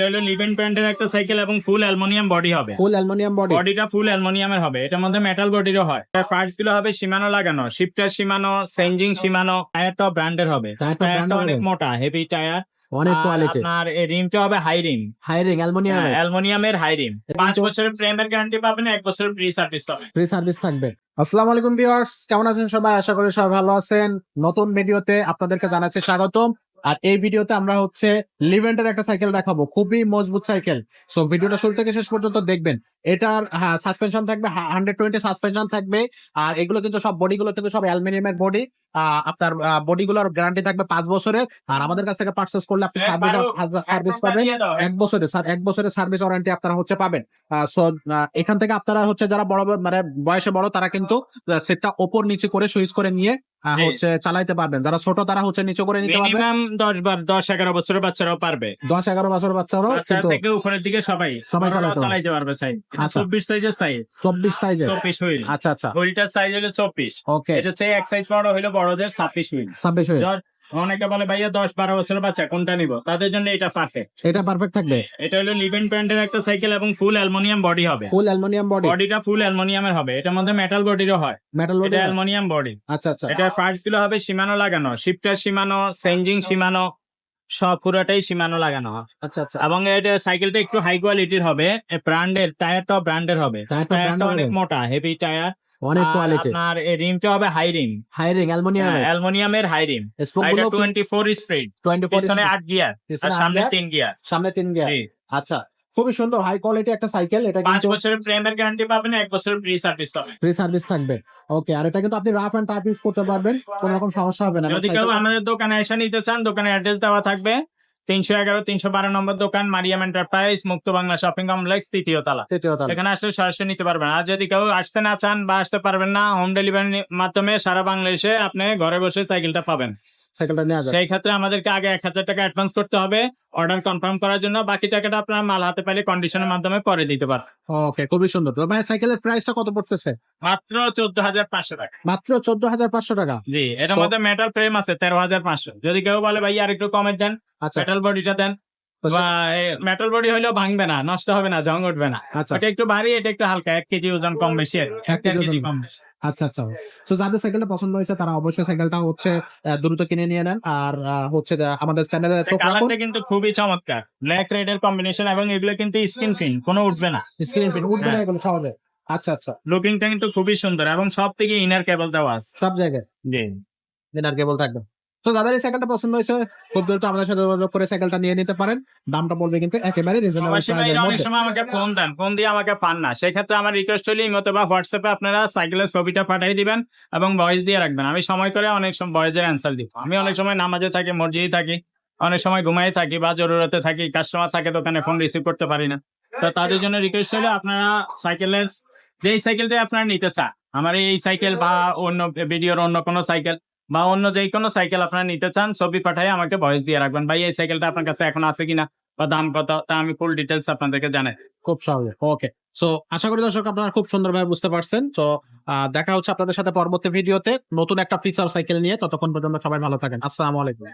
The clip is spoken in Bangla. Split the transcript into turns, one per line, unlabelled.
এটা হলো লিভেন ব্র্যান্ডের একটা সাইকেল এবং ফুল অ্যালুমিনিয়াম বডি হবে।
ফুল অ্যালুমিনিয়াম বডি
বডিটা ফুল অ্যালুমিনিয়ামের হবে। এটার মধ্যে মেটাল বডিরও হয়। পার্টসগুলো হবে সীমানো লাগানো। শিফটার সীমানো সেঞ্জিং সীমানো টায়ারটা ব্র্যান্ডের হবে।
টায়ারটা
অনেক
হবে।
মোটা হেভি টায়ার
অনেক কোয়ালিটি
আপনার এই রিমটা হবে high rim
high ring aluminium
অ্যালুমিনিয়ামের হাই রিম পাঁচ
কিন্তু-
বছরের প্রেমের গ্যারান্টি পাবেন এক বছরের ফ্রি সার্ভিস পাবেন
ফ্রি সার্ভিস থাকবে। আসসালামু আলাইকুম ভিউয়ার্স কেমন আছেন সবাই? আশা করি সবাই ভালো আছেন। নতুন ভিডিওতে আপনাদেরকে জানাচ্ছি স্বাগতম। আর এই ভিডিওতে আমরা হচ্ছে লিভেন্টের একটা সাইকেল দেখাবো। খুবই মজবুত সাইকেল সো ভিডিওটা শুরু থেকে শেষ পর্যন্ত দেখবেন। এটার হ্যাঁ সাসপেনশন থাকবে হান্ড্রেড টোয়েন্টি সাসপেনশন থাকবে। আর এগুলো কিন্তু সব বডিগুলো কিন্তু সব অ্যালুমিনিয়ামের বডি আপনার বডিগুলোর গ্যারান্টি থাকবে পাঁচ বছরের। আর আমাদের কাছ থেকে পার্চেস করলে আপনি সার্ভিস সার্ভিস পাবেন। এক বছরে স্যার এক বছরের সার্ভিস ওয়ারেন্টি আপনারা হচ্ছে পাবেন। সো এখান থেকে আপনারা হচ্ছে যারা বড় মানে বয়সে বড় তারা কিন্তু সেটটা ওপর নিচে করে সুইচ করে নিয়ে। হচ্ছে চালাইতে পারবেন। যারা ছোট তারা হচ্ছে নিচু করে নিতে পারবে।
মিনিমাম দশ বার দশ এগারো বছরের বাচ্চারাও পারবে।
দশ এগারো বছর বাচ্চারাও
বাচ্চা থেকে উপরের দিকে সবাই
সবাই
বড়রাও
চালাতে পারবে।
চালাইতে পারবে সাইজ
আচ্ছা।
চব্বিশ সাইজের সাইজ
চব্বিশ সাইজের
চব্বিশ হুইল।
আচ্ছা আচ্ছা।
হুইলটার সাইজ হলো চব্বিশ।
ওকে
এটা হচ্ছে এক সাইজ বড় হইল বড়দের ছাব্বিশ হুইল।
ছাব্বিশ হয়ে
ধর, অনেকে বলে ভাইয়া দশ বারো বছরের বাচ্চা কোনটা নিব? তাদের জন্য এটা পারফেক্ট
এটা পারফেক্ট থাকবে।
এটা হলো লিভেন ব্র্যান্ডের একটা সাইকেল এবং ফুল অ্যালুমিনিয়াম বডি হবে।
ফুল অ্যালুমিনিয়াম বডি
বডিটা ফুল অ্যালুমিনিয়ামের হবে। এটার মধ্যে মেটাল বডিরও হয়।
মেটাল বডি
এটা অ্যালুমিনিয়াম বডি
আচ্ছা আচ্ছা।
এটার পার্টসগুলো হবে সীমানো লাগানো। শিফটার সীমানো সেঞ্জিং সীমানো সব পুরোটাই সীমানো লাগানো। হয়
আচ্ছা আচ্ছা।
এবং এটা সাইকেলটা একটু হাই কোয়ালিটির হবে। ব্র্যান্ডের টায়ারটাও ব্র্যান্ডের হবে।
টায়ারটা
অনেক মোটা হেভি টায়ার
অনেক কোয়ালিটি
আপনার এই রিমটা হবে high rim
high ring aluminium
অ্যালুমিনিয়ামের হাই রিম
স্পোক
এটা
গুলো
টোয়েন্টি স্প্রিড
টোয়েন্টি ফোর
পিছনে আট গিয়ার আর সামনে তিন গিয়ার
সামনে তিন গিয়ার আচ্ছা খুবই সুন্দর হাই কোয়ালিটি একটা সাইকেল এটা কিন্তু
বছরের প্রেমের গ্যারান্টি পাবেন এক বছরের ফ্রি সার্ভিস পাবেন।
ফ্রি সার্ভিস থাকবে। ওকে আর এটা কিন্তু আপনি রাফ এন্ড টাইপ ইউজ করতে পারবেন। কোনো রকম সমস্যা হবে না।
যদি কেউ আমাদের দোকানে এসে নিতে চান দোকানের অ্যাড্রেস দেওয়া থাকবে। তিনশো এগারো তিনশো বারো নম্বর দোকান মারিয়াম এন্টারপ্রাইজ মুক্ত বাংলা শপিং কমপ্লেক্স তৃতীয় তালা। এখানে আসলে সরাসরি নিতে পারবেন। আর যদি কেউ আসতে না চান বা আসতে পারবেন না হোম ডেলিভারির মাধ্যমে সারা বাংলাদেশে আপনি ঘরে বসে সাইকেলটা পাবেন।
সাইকেলটা
সেই ক্ষেত্রে আমাদেরকে আগে এক হাজার টাকা অ্যাডভান্স করতে হবে। অর্ডার কনফার্ম করার জন্য বাকি টাকাটা আপনার মাল হাতে পেলে কন্ডিশনের মাধ্যমে পরে দিতে পারেন
ওকে খুবই সুন্দর। তো ভাই সাইকেলের প্রাইসটা কত পড়তেছে?
মাত্র চোদ্দ হাজার পাঁচশো টাকা।
মাত্র চোদ্দ হাজার পাঁচশো টাকা?
জি এটার মধ্যে মেটাল ফ্রেম আছে তেরো হাজার পাঁচশো। যদি কেউ বলে ভাই আর একটু কমে দেন
আচ্ছা।
মেটাল বডিটা দেন বা মেটাল বডি হলেও ভাঙবে না নষ্ট হবে না জং উঠবে না।
আচ্ছা।
এটা একটু ভারী এটা একটু হালকা এক কেজি ওজন কম বেশি।
এক কেজি
কম বেশি।
আচ্ছা আচ্ছা। তো যাদের সাইকেলটা পছন্দ হয়েছে তারা অবশ্যই সাইকেলটা হচ্ছে দ্রুত কিনে নিয়ে নেন। আর হচ্ছে আমাদের চ্যানেলে
কালারটা কিন্তু খুবই চমৎকার। ব্ল্যাক রেড এর কম্বিনেশন এবং এগুলো কিন্তু স্কিন ফিন কোনো উঠবে না।
স্ক্রিন প্রিন্ট উঠবে না
হ্যাঁ।
এগুলো সহজে। আচ্ছা আচ্ছা।
লুকিংটা কিন্তু খুবই সুন্দর এবং সব থেকে ইনার কেবল দেওয়া আছে।
সব জায়গায়?
জি।
দিনার কেবল থাকবে। তো যাদের এই সাইকেলটা পছন্দ হয়েছে। খুব দ্রুত আমাদের সাথে যোগাযোগ করে সাইকেলটা নিয়ে নিতে পারেন। দামটা বলবে কিন্তু একেবারে রিজনেবল
অনেক সময় আমাকে ফোন দেন। ফোন দিয়ে আমাকে পান না। সেক্ষেত্রে আমার রিকোয়েস্ট হলে ইমোতে বা হোয়াটসঅ্যাপে আপনারা সাইকেলের ছবিটা পাঠিয়ে দিবেন এবং ভয়েস দিয়ে রাখবেন। আমি সময় করে অনেক সময় ভয়েসের অ্যান্সার দিব। আমি অনেক সময় নামাজে থাকি মসজিদে থাকি অনেক সময় ঘুমাই থাকি বা জরুরতে থাকি কাস্টমার থাকে দোকানে ফোন রিসিভ করতে পারি না। তো তাদের জন্য রিকোয়েস্ট হলে আপনারা সাইকেলের যেই সাইকেলটাই আপনারা নিতে চান আমার এই সাইকেল বা অন্য ভিডিওর অন্য কোনো সাইকেল বা অন্য যে কোনো সাইকেল আপনারা নিতে চান, ছবি পাঠাই আমাকে ভয়েস দিয়ে রাখবেন। ভাই, এই সাইকেলটা আপনার কাছে এখন আছে কিনা বা দাম কত, তা আমি ফুল ডিটেলস আপনাদেরকে জানাই।
খুব সহজে ওকে সো আশা করি দর্শক আপনারা খুব সুন্দরভাবে বুঝতে পারছেন। তো দেখা হচ্ছে আপনাদের সাথে পরবর্তী ভিডিওতে নতুন একটা ফিচার সাইকেল নিয়ে। ততক্ষণ পর্যন্ত সবাই ভালো থাকেন। আসসালামু আলাইকুম।